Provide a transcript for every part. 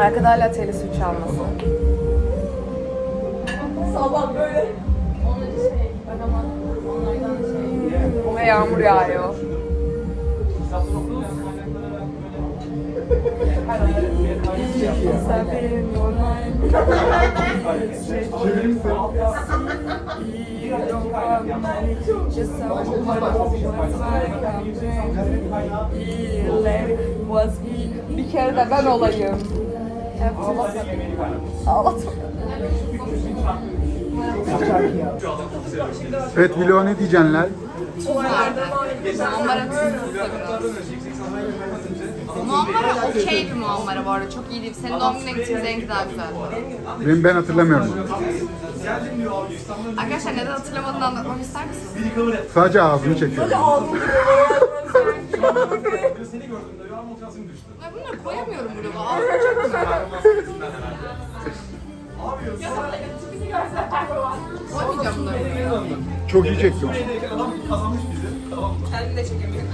Arkada hala telli su çalması. Sabah böyle. Onun şey, bak ama onlardan şey. Ve yağmur yağıyor. Bir kere de ben olayım. Ağlatma. Evet Vilo ne? Muammara tuzsuz da biraz. Muammara okey bir muammara bu arada. Çok iyi değil. Senin doğum gününe gittiğimiz rengi daha güzeldi. Benim ben hatırlamıyorum. Arkadaşlar neden hatırlamadığını anlatmamı ister misin? Sadece ağzını çekiyorum. Ya bunları koyamıyorum vloga. Ağzım çok güzel. Koymayacağım bunları. Çok iyi çektim. Kendimi de çekemiyorum.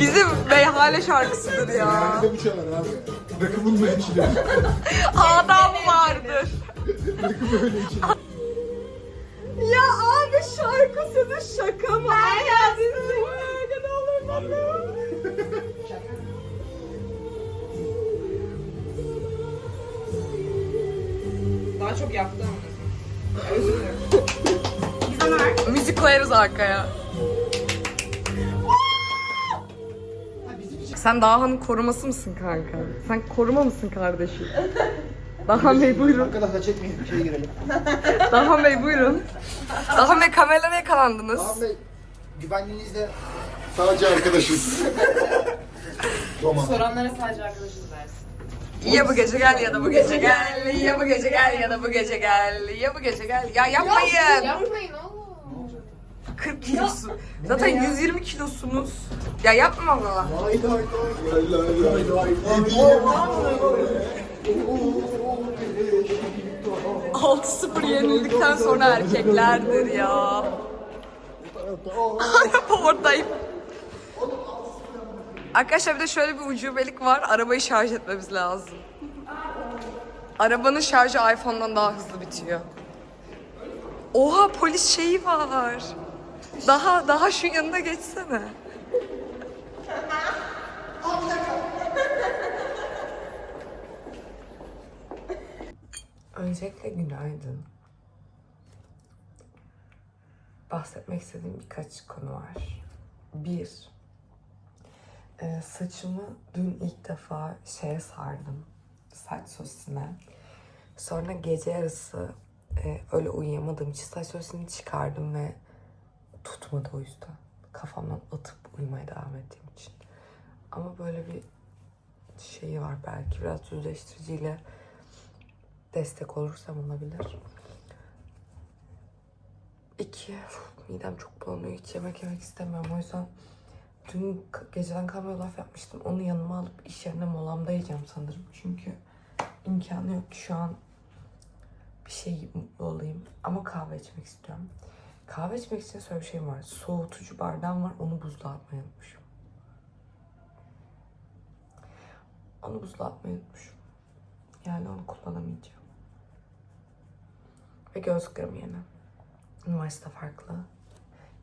Bizim meyhane şarkısıdır ya. bu şey var abi. Rakı bununla içilir. Adam vardır. Rakı böyle içilir. Sözü şaka mı? Ay ya ne olur bana. Daha çok yaptı ama. Müzik koyarız arkaya. Sen Daha'nın koruması mısın kanka? Sen koruma mısın kardeşim? Daha Bey buyurun. Arkadaşlar çekmeyin bir şeye girelim. Daha Bey buyurun. Daha Bey kameraya yakalandınız. Tamam Bey, güvenliğinizde sadece arkadaşız. Roma. Soranlara sadece arkadaşız dersin. Ya bu gece gel ya da bu gece gel. Ya bu gece gel ya da bu gece gel. Ya bu gece gel. Ya yapmayın. Yapmayın oğlum. 40 kilosu. Zaten 120 kilosunuz. Ya yapma bana. Vay vay vay vay vay vay vay. 6-0 yenildikten sonra erkeklerdir ya. Oradayım. Arkadaşlar bir de şöyle bir ucubelik var. Arabayı şarj etmemiz lazım. Arabanın şarjı iPhone'dan daha hızlı bitiyor. Oha polis şeyi var. Daha daha şu yanına geçsene. Öncelikle günaydın. Bahsetmek istediğim birkaç konu var. Bir, e, saçımı dün ilk defa şeye sardım. Saç sosisine. Sonra gece yarısı e, öyle uyuyamadığım için saç sosisini çıkardım ve tutmadı o yüzden. Kafamdan atıp uyumaya devam ettiğim için. Ama böyle bir şeyi var belki biraz düzleştiriciyle destek olursam olabilir. İki, midem çok bulanıyor. Hiç yemek yemek istemiyorum. O yüzden dün geceden kalma yulaf yapmıştım. Onu yanıma alıp iş yerine molamda yiyeceğim sanırım. Çünkü imkanı yok ki şu an bir şey mutlu olayım. Ama kahve içmek istiyorum. Kahve içmek için şöyle bir şeyim var. Soğutucu bardağım var. Onu buzluğa atmayı unutmuşum. Onu buzluğa atmayı unutmuşum. Yani onu kullanamayacağım. Ve gözlüklerim yeni. Üniversite farklı.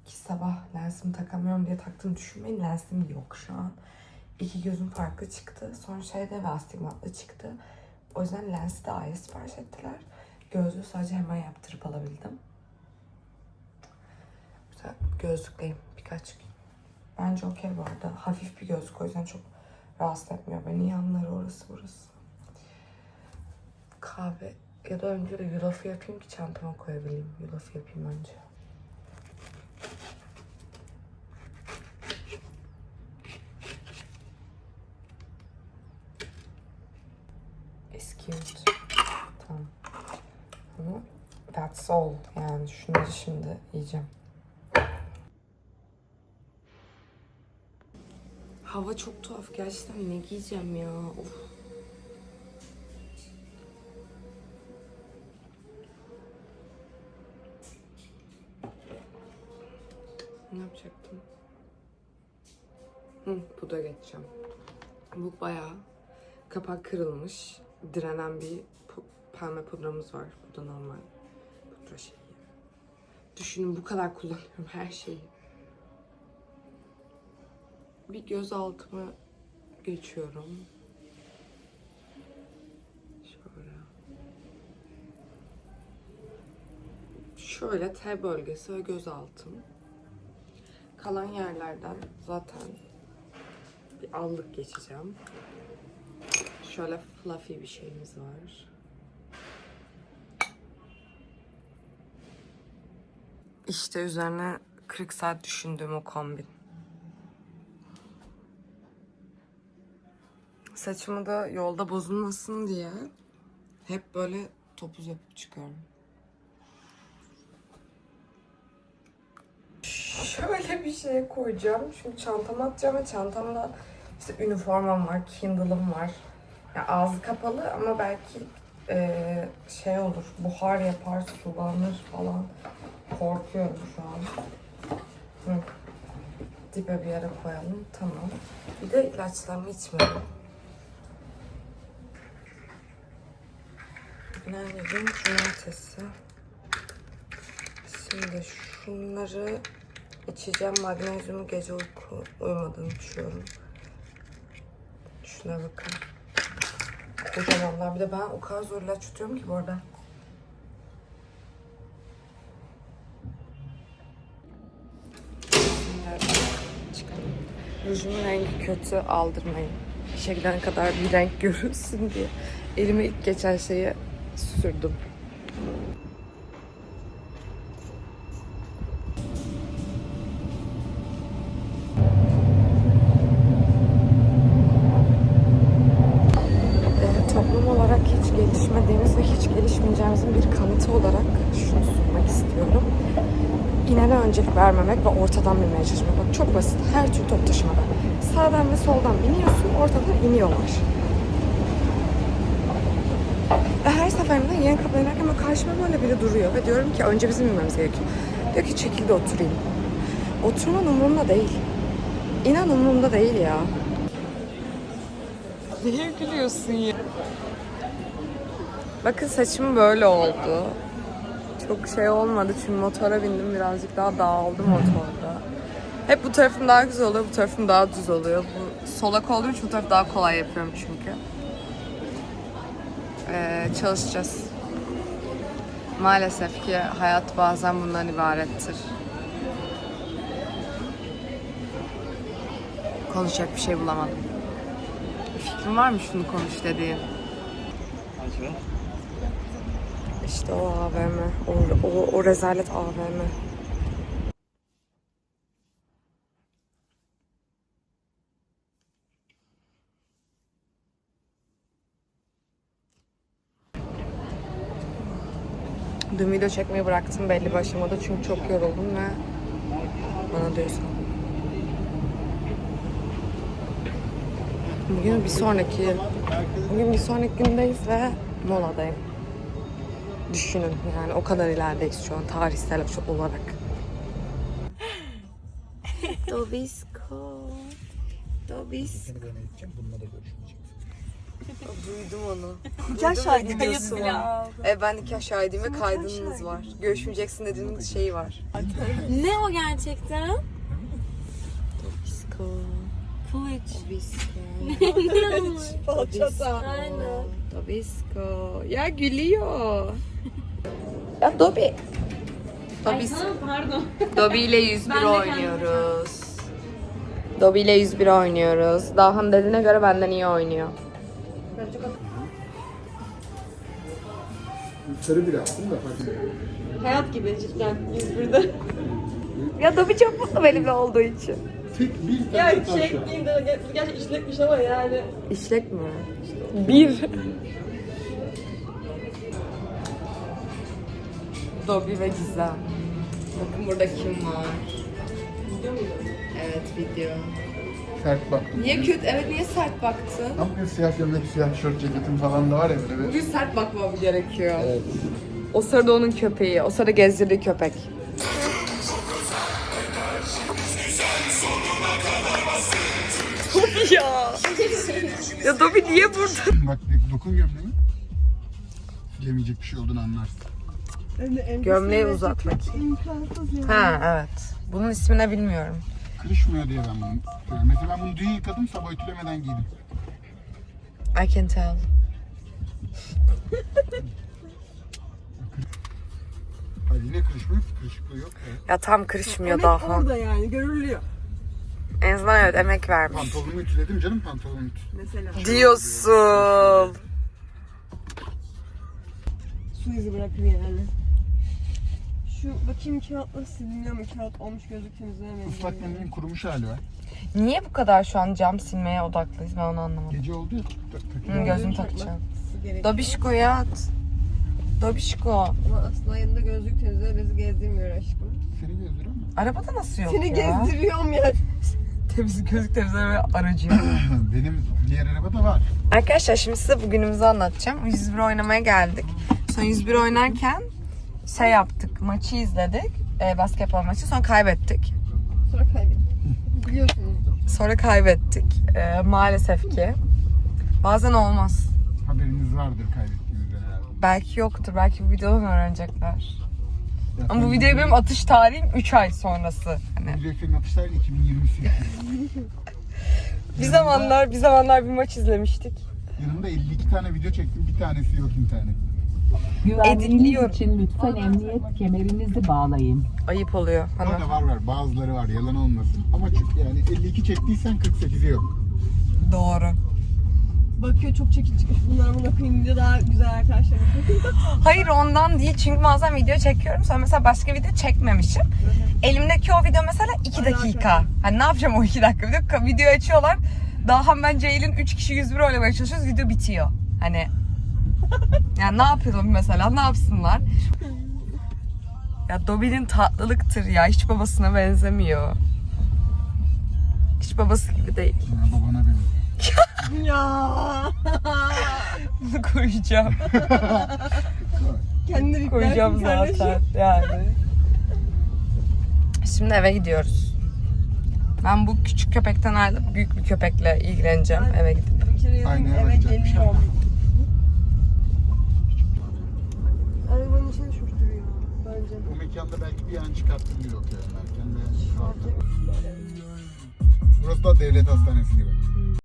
Ki sabah lensimi takamıyorum diye taktığımı düşünmeyin. Lensim yok şu an. İki gözüm farklı çıktı. Sonra şeyde ve astigmatlı çıktı. O yüzden lensi de ayrı sipariş ettiler. Gözlüğü sadece hemen yaptırıp alabildim. Güzel gözlükleyim birkaç gün. Bence okey bu arada. Hafif bir gözlük o yüzden çok rahatsız etmiyor beni. Yanları orası burası kahve ya da önce de yulafı yapayım ki çantama koyabileyim. Yulafı yapayım önce. Excused. Tamam. Ama that's all. Yani şunları şimdi yiyeceğim. Hava çok tuhaf. Gerçekten ne giyeceğim ya? Of. Hı, pudra geçeceğim. Bu bayağı kapak kırılmış, direnen bir pembe pudramız var. Bu da normal pudra şeyi. Düşünün bu kadar kullanıyorum her şeyi. Bir göz altımı geçiyorum. Şöyle. Şöyle T bölgesi ve göz altım. Kalan yerlerden zaten bir allık geçeceğim. Şöyle fluffy bir şeyimiz var. İşte üzerine 40 saat düşündüğüm o kombin. Saçımı da yolda bozulmasın diye hep böyle topuz yapıp çıkıyorum. Şöyle bir şey koyacağım. Şimdi çantama atacağım ve çantamda işte üniformam var, Kindle'ım var. Ya ağzı kapalı ama belki eee, şey olur, buhar yapar, sulanır falan. Korkuyorum şu an. Hı. Dibe bir yere koyalım. Tamam. Bir de ilaçlarımı içmedim. Nerede? Cumartesi. Şimdi şunları içeceğim. Magnezyumu gece uyku uyumadan içiyorum. Şuna bakın. Kocamanlar. Bir de ben o kadar zor ilaç tutuyorum ki bu arada. Rujumun rengi kötü aldırmayın. İşe giden kadar bir renk görülsün diye. Elime ilk geçen şeyi sürdüm. Ee, toplum olarak hiç gelişmediğimiz ve hiç gelişmeyeceğimizin bir kanıtı olarak şunu sunmak istiyorum. İnene öncelik vermemek ve ortadan binmeye çalışmak. Çok basit. Her tür top taşımada. Sağdan ve soldan biniyorsun, ortadan iniyorlar. Ve her seferinde yeni kapıya inerken böyle karşıma böyle biri duruyor ve diyorum ki önce bizim inmemiz gerekiyor. Diyor ki çekil de oturayım. Oturman umurumda değil. İnan umurumda değil ya. Niye gülüyorsun ya? Bakın saçım böyle oldu. Çok şey olmadı çünkü motora bindim birazcık daha dağıldı motorda. Hep bu tarafım daha güzel oluyor, bu tarafım daha düz oluyor. Bu solak olduğu için bu tarafı daha kolay yapıyorum çünkü. Ee, çalışacağız. Maalesef ki hayat bazen bundan ibarettir. Konuşacak bir şey bulamadım. Fikrin var mı şunu konuş dediğin? İşte o AVM. O, o, o rezalet AVM. Dün video çekmeyi bıraktım belli bir aşamada çünkü çok yoruldum ve bana diyorsan. Bugün bir sonraki bugün bir sonraki gündeyiz ve moladayım. Düşünün yani o kadar ilerideyiz şu an tarihsel olarak. Dobisco. Dobisco. Bununla da görüşmeyeceksin. Duydum onu. Nikah şahidi diyorsun. E, ben nikah şahidiyim ve kaydınız var. Görüşmeyeceksin dediğiniz şey var. Ne o gerçekten? Dobisco. Kılıç. Dobisco. Falçata. Aynen. Dobisco. Ya gülüyor. ya Dobi. Dobisco. pardon. Dobby ile 101 Ben de oynuyoruz. Dobby ile 101 oynuyoruz. Dahan dediğine göre benden iyi oynuyor. Sarı bir yaptım da fark etmiyor. Hayat gibi cidden 101'de. Ya Dobby çok mutlu benimle olduğu için. Tek bir tane Ya taş şey var. değil de gerçi işlekmiş ama yani. İşlek mi? Bir. Dobby ve Gizem. Bakın burada kim var? Evet video. Sert baktım. Niye kötü? Evet niye sert baktın? Ama bir siyah gömlek, siyah tişört ceketim falan da var ya böyle bir. Bugün sert bakmam gerekiyor. Evet. O sırada onun köpeği, o sırada gezdirdiği köpek. Ya. Ya Dobby niye burada? Bak bir dokun gömleği. Silemeyecek bir şey olduğunu anlarsın. Gömleği uzat bakayım. Ha evet. Bunun ismini bilmiyorum. Kırışmıyor diye ben bunu tutuyorum. Mesela ben bunu dün yıkadım sabah ütülemeden giydim. I can tell. Hayır yine kırışmıyor ki kırışıklığı yok. ya. Ya tam kırışmıyor Emek daha. orada yani görülüyor. En azından evet emek vermiş. Pantolonumu ütüledim canım pantolonumu ütü. Mesela Diyorsun. su izi bırakır yani. Şu bakayım kağıtla siliniyor mu? Kağıt olmuş gözlük temizleyemem. Islak mendilin kurumuş hali var. Niye bu kadar şu an cam silmeye odaklıyız ben onu anlamadım. Gece oldu ya. tak- tak- Hı, gözünü takacağım. Dobişko yat. Dobişko. Ama aslında yanında gözlük temizliyor bizi gezdirmiyor aşkım. Seni gezdiriyor mu? Arabada nasıl yok Seni ya? gezdiriyorum ya. Temiz gözlük temizleme aracı. Benim diğer arabada var. Arkadaşlar şimdi size bugünümüzü anlatacağım. 101 oynamaya geldik. Sonra 101 oynarken şey yaptık. Maçı izledik. E, basketbol maçı. Sonra kaybettik. Sonra kaybettim. Biliyorsunuzdur. Sonra kaybettik. E, maalesef ki. Bazen olmaz. Haberiniz vardır kaybettiğinizden herhalde. Belki yoktur. Belki bu videodan öğrenecekler. Ama bu sen- video benim atış tarihim 3 ay sonrası. Hani Video senin atışlar 2028. bir zamanlar bir zamanlar bir maç izlemiştik. Yanımda 52 tane video çektim. Bir tanesi yok internet. Editliyorum. Güvenliğiniz için lütfen emniyet kemerinizi bağlayın. Ayıp oluyor. Hani Orada var var. Bazıları var. Yalan olmasın. Ama çünkü yani 52 çektiysen 48'i yok. doğru. Bakıyor çok çekici çıkmış. Bunlar amına koyayım diye daha güzel arkadaşlar. Hayır ondan değil çünkü bazen video çekiyorum sonra mesela başka video çekmemişim. Elimdeki o video mesela 2 dakika. Hani ne yapacağım o 2 dakika? Video, video açıyorlar. Daha ben Ceylin 3 kişi 101 oynamaya çalışıyoruz. Video bitiyor. Hani yani ne yapalım mesela? Ne yapsınlar? Ya Dobby'nin tatlılıktır ya. Hiç babasına benzemiyor. Hiç babası gibi değil. Ya babana benziyor. Ya. Bunu koyacağım. Kendini bir koyacağım zaten yani. Şimdi eve gidiyoruz. Ben bu küçük köpekten ayrılıp büyük bir köpekle ilgileneceğim eve gidip. Aynı eve geliyorum. Arabanın içine duruyor bence. Bu mekanda belki bir an çıkarttığım bir okuyor. Erken ve Burası da devlet hastanesi gibi.